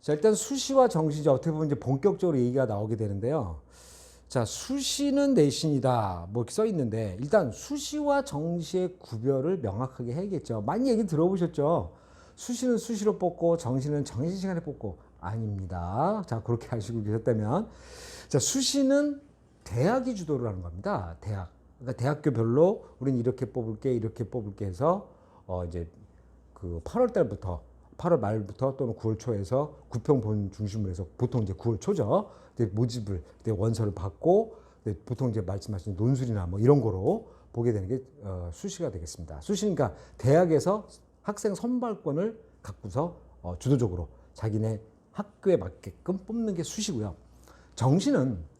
자, 일단 수시와 정시죠. 어떻게 보면 이제 본격적으로 얘기가 나오게 되는데요. 자, 수시는 내신이다. 뭐 이렇게 써 있는데 일단 수시와 정시의 구별을 명확하게 해야겠죠. 많이 얘기 들어보셨죠? 수시는 수시로 뽑고 정시는 정시 시간에 뽑고 아닙니다. 자, 그렇게 하시고 계셨다면 자, 수시는 대학이 주도를 하는 겁니다. 대학. 그러니까 대학교별로 우리는 이렇게 뽑을게 이렇게 뽑을게 해서 어 이제 그 8월 달부터 8월 말부터 또는 9월 초에서 구평본 중심으로 해서 보통 이제 9월 초죠. 모집을 이제 원서를 받고 보통 이제 말씀하신 논술이나 뭐 이런 거로 보게 되는 게 어, 수시가 되겠습니다. 수시니까 대학에서 학생 선발권을 갖고서 어, 주도적으로 자기네 학교에 맞게끔 뽑는 게 수시고요. 정시는 어,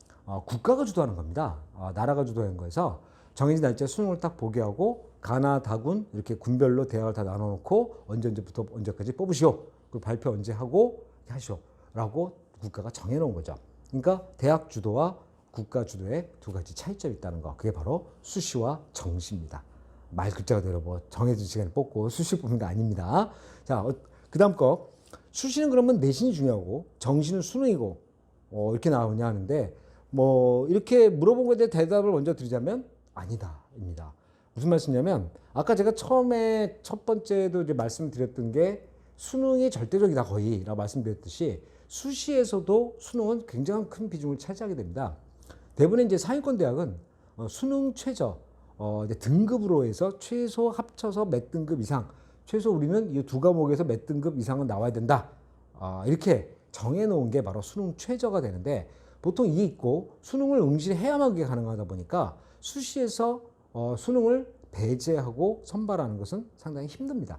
국가가 주도하는 겁니다. 어, 나라가 주도하는 거에서 정해진 날짜 수능을 딱 보게 하고 가나 다군 이렇게 군별로 대학을 다 나눠놓고 언제 언제부터 언제까지 뽑으시오. 그 발표 언제 하고 하시오라고 국가가 정해놓은 거죠. 그러니까 대학 주도와 국가 주도의 두 가지 차이점이 있다는 거. 그게 바로 수시와 정시입니다. 말 글자가 대로 뭐 정해진 시간에 뽑고 수시 뽑는 거 아닙니다. 자, 어, 그 다음 거 수시는 그러면 내신이 중요하고 정시는 수능이고 어, 이렇게 나오냐 하는데 뭐 이렇게 물어본 거에 대해 대답을 먼저 드리자면 아니다입니다. 무슨 말씀이냐면 아까 제가 처음에 첫 번째도 이제 말씀드렸던 게 수능이 절대적이다 거의라고 말씀드렸듯이 수시에서도 수능은 굉장히 큰 비중을 차지하게 됩니다. 대부분의 이제 상위권 대학은 어, 수능 최저 어, 등급으로 해서 최소 합쳐서 몇 등급 이상 최소 우리는 이 두 과목에서 몇 등급 이상은 나와야 된다. 아, 이렇게 정해놓은 게 바로 수능 최저가 되는데 보통 이게 있고 수능을 응시해야만 그게 가능하다 보니까 수시에서 어, 수능을 배제하고 선발하는 것은 상당히 힘듭니다.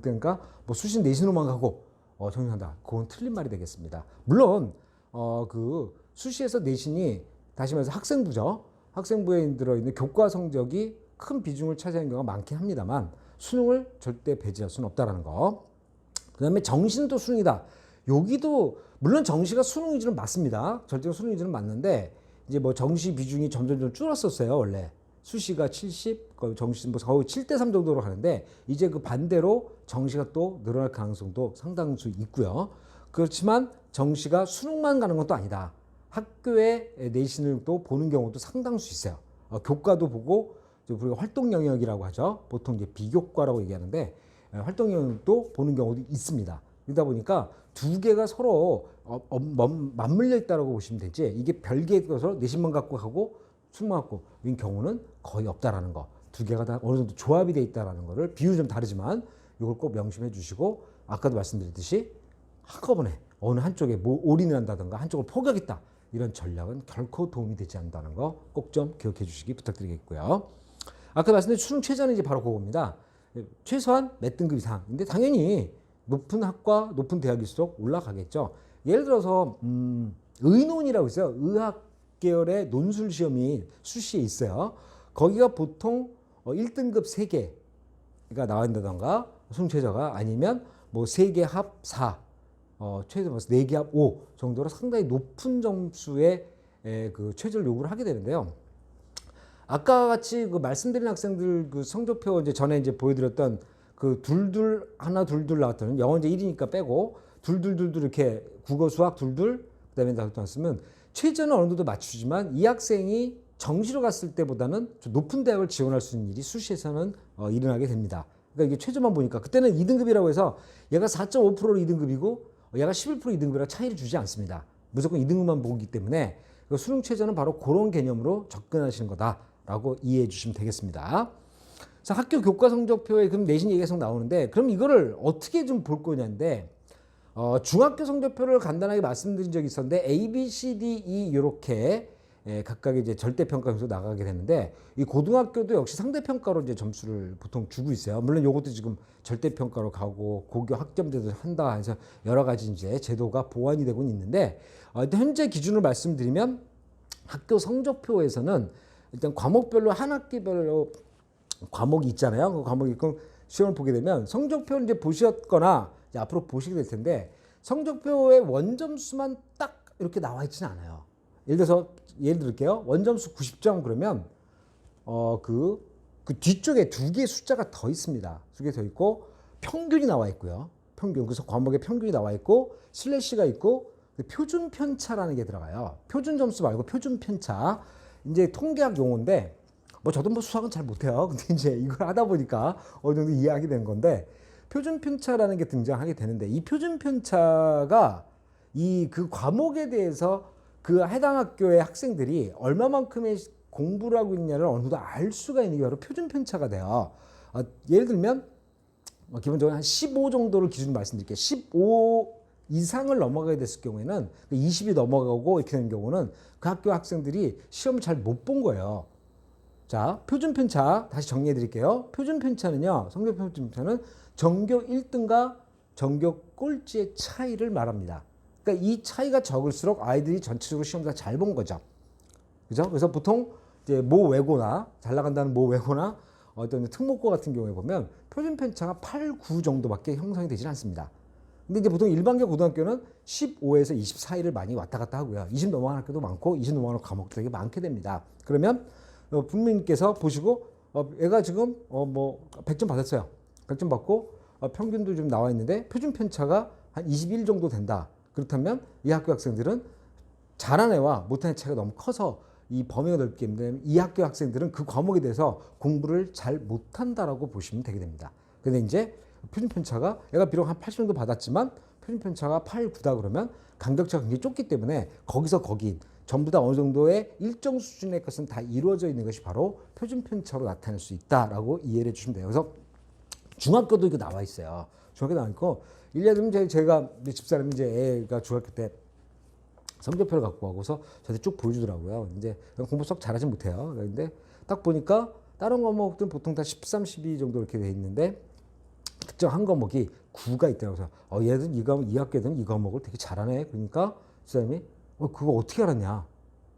그러니까 뭐 수시 내신으로만 가고 어, 정리한다. 그건 틀린 말이 되겠습니다. 물론 어, 그 수시에서 내신이 다시 말해서 학생부죠. 학생부에 들어있는 교과 성적이 큰 비중을 차지하는 경우가 많긴 합니다만 수능을 절대 배제할 수는 없다라는 거. 그 다음에 정신도 수능이다. 여기도 물론 정시가 수능 위주는 맞습니다. 절대 수능 위주는 맞는데 이제 뭐 정시 비중이 점점 좀 줄었었어요 원래 수시가 70, 거의 정시 뭐 거의 7대 3 정도로 가는데 이제 그 반대로 정시가 또 늘어날 가능성도 상당수 있고요. 그렇지만 정시가 수능만 가는 것도 아니다. 학교의 내신을 또 보는 경우도 상당수 있어요. 어, 교과도 보고 우리가 활동 영역이라고 하죠. 보통 이제 비교과라고 얘기하는데 에, 활동 영역도 보는 경우도 있습니다. 그러다 보니까 두 개가 서로 어, 어, 멈- 맞물려 있다고 보시면 되지 이게 별개의 것으로 내신만 갖고 가고 수능만 갖고 인 경우는 거의 없다라는 거. 두 개가 다 어느 정도 조합이 돼 있다라는 거를 비율이 좀 다르지만 이걸 꼭 명심해 주시고 아까도 말씀드렸듯이 한꺼번에 어느 한쪽에 뭐 올인을 한다든가 한쪽을 포기하겠다 이런 전략은 결코 도움이 되지 않는다는 거 꼭 좀 기억해 주시기 부탁드리겠고요. 아까 말씀드린 수능 최저는 이제 바로 그겁니다. 최소한 몇 등급 이상. 근데 당연히 높은 학과, 높은 대학일수록 올라가겠죠. 예를 들어서 음, 의논이라고 있어요. 의학 계열의 논술 시험이 수시에 있어요. 거기가 보통 어, 1등급 3개가 나온다던가 수능 최저가 아니면 뭐 3개 합 4, 어, 최저 뭐 4개 합 5 정도로 상당히 높은 점수의 에, 그 최저를 요구를 하게 되는데요. 아까 같이 그 말씀드린 학생들 그 성적표 이제 전에 이제 보여드렸던 그 둘둘 하나 둘둘 나왔던 영어 이제 1이니까 빼고 둘둘둘둘 이렇게 국어 수학 둘둘 그다음에 나왔으면 최저는 어느 정도 맞추지만 이 학생이 정시로 갔을 때보다는 좀 높은 대학을 지원할 수 있는 일이 수시에서는 어, 일어나게 됩니다. 그러니까 이게 최저만 보니까 그때는 2등급이라고 해서 얘가 4.5%로 2등급이고 얘가 11% 2등급이라 차이를 주지 않습니다. 무조건 2등급만 보기 때문에 그 수능 최저는 바로 그런 개념으로 접근하시는 거다라고 이해해 주시면 되겠습니다. 자, 학교 교과 성적표에 그럼 내신 얘기가 계속 나오는데 그럼 이거를 어떻게 좀 볼 거냐인데 어, 중학교 성적표를 간단하게 말씀드린 적이 있었는데 A, B, C, D, E 이렇게 예, 각각 이제 절대 평가 점수 나가게 되는데 이 고등학교도 역시 상대 평가로 이제 점수를 보통 주고 있어요. 물론 이것도 지금 절대 평가로 가고 고교 학점제도 한다 해서 여러 가지 이제 제도가 보완이 되고 있는데 어, 현재 기준으로 말씀드리면 학교 성적표에서는 일단 과목별로 한 학기별로 과목이 있잖아요. 그 과목이 있고 시험을 보게 되면 성적표를 이제 보셨거나 이제 앞으로 보시게 될 텐데 성적표의 원점수만 딱 이렇게 나와 있지는 않아요. 예를 들어서 예를 들게요. 원점수 90점 그러면 어그그 뒤쪽에 두 개의 숫자가 더 있습니다. 두 개 더 있고 평균이 나와 있고요. 평균 그래서 과목에 평균이 나와 있고 슬래시가 있고 그 표준 편차라는 게 들어가요. 표준 점수 말고 표준 편차. 이제 통계학 용어인데 뭐 저도 뭐 수학은 잘 못해요. 근데 이제 이걸 하다 보니까 어느 정도 이해하게 된 건데 표준 편차라는 게 등장하게 되는데 이 표준 편차가 이 그 과목에 대해서 그 해당 학교의 학생들이 얼마만큼의 공부를 하고 있냐를 어느 정도 알 수가 있는 게 바로 표준 편차가 돼요. 어, 예를 들면 뭐 기본적으로 한 15 정도를 기준으로 말씀드릴게요. 15 이상을 넘어가게 됐을 경우에는 20이 넘어가고 이렇게 되는 경우는 그 학교 학생들이 시험을 잘 못 본 거예요. 자, 표준 편차 다시 정리해 드릴게요. 표준 편차는요. 성적 표준 편차는 전교 1등과 전교 꼴찌의 차이를 말합니다. 그러니까 이 차이가 적을수록 아이들이 전체적으로 시험을 잘 본 거죠. 그죠? 그래서 보통 이제 모 외고나 잘 나간다는 모 외고나 어떤 특목고 같은 경우에 보면 표준 편차가 8, 9 정도밖에 형성이 되지 않습니다. 근데 이제 보통 일반계 고등학교는 15에서 20 사이를 많이 왔다 갔다 하고요. 20 넘어가는 학교도 많고 20 넘어가는 과목도 되게 많게 됩니다. 그러면 어, 부모님께서 보시고 어, 얘가 지금 어, 뭐 100점 받았어요. 100점 받고 어, 평균도 좀 나와 있는데 표준 편차가 한 21 정도 된다. 그렇다면 이 학교 학생들은 잘한 애와 못한 애 차이가 너무 커서 이 범위가 넓기 때문에 이 학교 학생들은 그 과목에 대해서 공부를 잘 못한다라고 보시면 되게 됩니다. 근데 이제 표준 편차가 얘가 비록 한 80 정도 받았지만 표준 편차가 8, 9다 그러면 간격차가 굉장히 좁기 때문에 거기서 거기 전부 다 어느 정도의 일정 수준의 것은 다 이루어져 있는 것이 바로 표준 편차로 나타낼 수 있다라고 이해를 해주시면 돼요. 그래서 중학교도 이거 나와 있어요. 중학교 나와 있고 예를 들면 제- 제가 집사람이 이제 애가 중학교 때 성적표를 갖고 와고서 저한테 쭉 보여주더라고요. 이제 공부 썩 잘하지 못해요. 그런데 딱 보니까 다른 과목들은 보통 다 13, 12 정도 이렇게 돼 있는데 특정 한 과목이 9가 있다고 해서 어 얘들 이 과목 이 학교들은 이 과목을 되게 잘하네. 그러니까 집사람이 어 그거 어떻게 알았냐?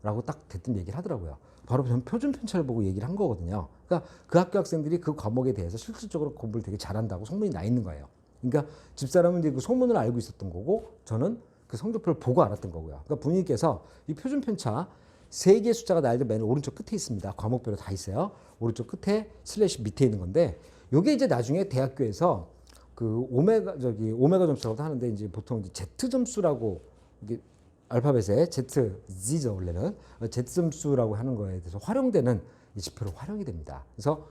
라고 딱 대뜸 얘기를 하더라고요. 바로 전 표준 편차를 보고 얘기를 한 거거든요. 그러니까 그 학교 학생들이 그 과목에 대해서 실질적으로 공부를 되게 잘한다고 소문이 나 있는 거예요. 그러니까 집사람은 이제 그 소문을 알고 있었던 거고 저는 그 성적표를 보고 알았던 거고요. 그러니까 부모님께서 이 표준 편차 세 개의 숫자가 나열된 맨 오른쪽 끝에 있습니다. 과목별로 다 있어요. 오른쪽 끝에 슬래시 밑에 있는 건데 요게 이제 나중에 대학교에서 그 오메가 저기 오메가 점수라고 하는데 이제 보통 이제 Z 점수라고 이게 알파벳에 Z, Z죠 원래는 Z 점수라고 하는 거에 대해서 활용되는 이 지표로 활용이 됩니다. 그래서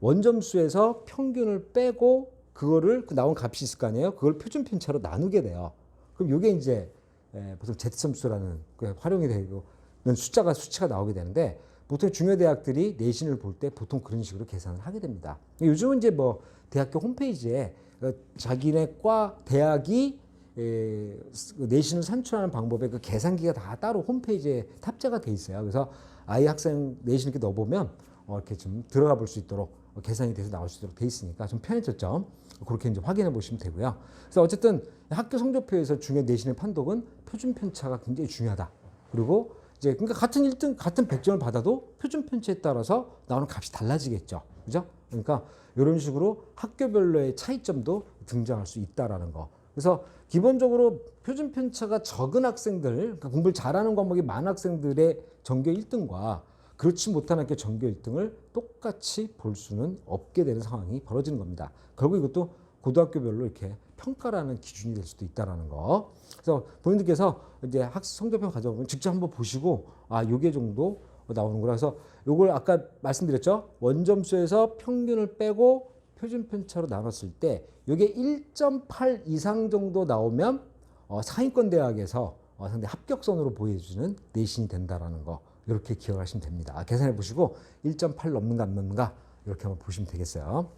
원점수에서 평균을 빼고 그거를 그 나온 값이 있을 거 아니에요. 그걸 표준 편차로 나누게 돼요. 그럼 이게 이제 에, 보통 Z 점수라는 그 활용이 되고 는 숫자가 수치가 나오게 되는데 보통 중요 대학들이 내신을 볼 때 보통 그런 식으로 계산을 하게 됩니다. 요즘은 이제 뭐 대학교 홈페이지에 어, 자기네 과 대학이 에, 스- 내신을 산출하는 방법의 그 계산기가 다 따로 홈페이지에 탑재가 돼 있어요. 그래서 아이 학생 내신 이렇게 넣어보면 어, 이렇게 좀 들어가 볼 수 있도록 어, 계산이 돼서 나올 수 있도록 돼 있으니까 좀 편해졌죠. 그렇게 이제 확인해 보시면 되고요. 그래서 어쨌든 학교 성적표에서 중요 내신의 판독은 표준 편차가 굉장히 중요하다. 그리고 이제 그러니까 같은 1등 같은 100점을 받아도 표준 편차에 따라서 나오는 값이 달라지겠죠. 그죠? 그러니까 이런 식으로 학교별로의 차이점도 등장할 수 있다라는 거. 그래서 기본적으로 표준 편차가 적은 학생들, 그러니까 공부를 잘하는 과목이 많은 학생들의 전교 1등과 그렇지 못한 학교 전교 1등을 똑같이 볼 수는 없게 되는 상황이 벌어지는 겁니다. 결국 이것도 고등학교별로 이렇게 평가라는 기준이 될 수도 있다라는 거. 그래서 본인들께서 이제 학습 성적표 가져오면 직접 한번 보시고 아 요게 정도 나오는구나. 그래서 요걸 아까 말씀드렸죠. 원점수에서 평균을 빼고 표준 편차로 나눴을 때 요게 1.8 이상 정도 나오면 어, 상위권 대학에서 어, 상당히 합격선으로 보여주는 내신이 된다라는 거 이렇게 기억하시면 됩니다. 아, 계산해 보시고 1.8 넘는가 안 넘는가 이렇게 한번 보시면 되겠어요.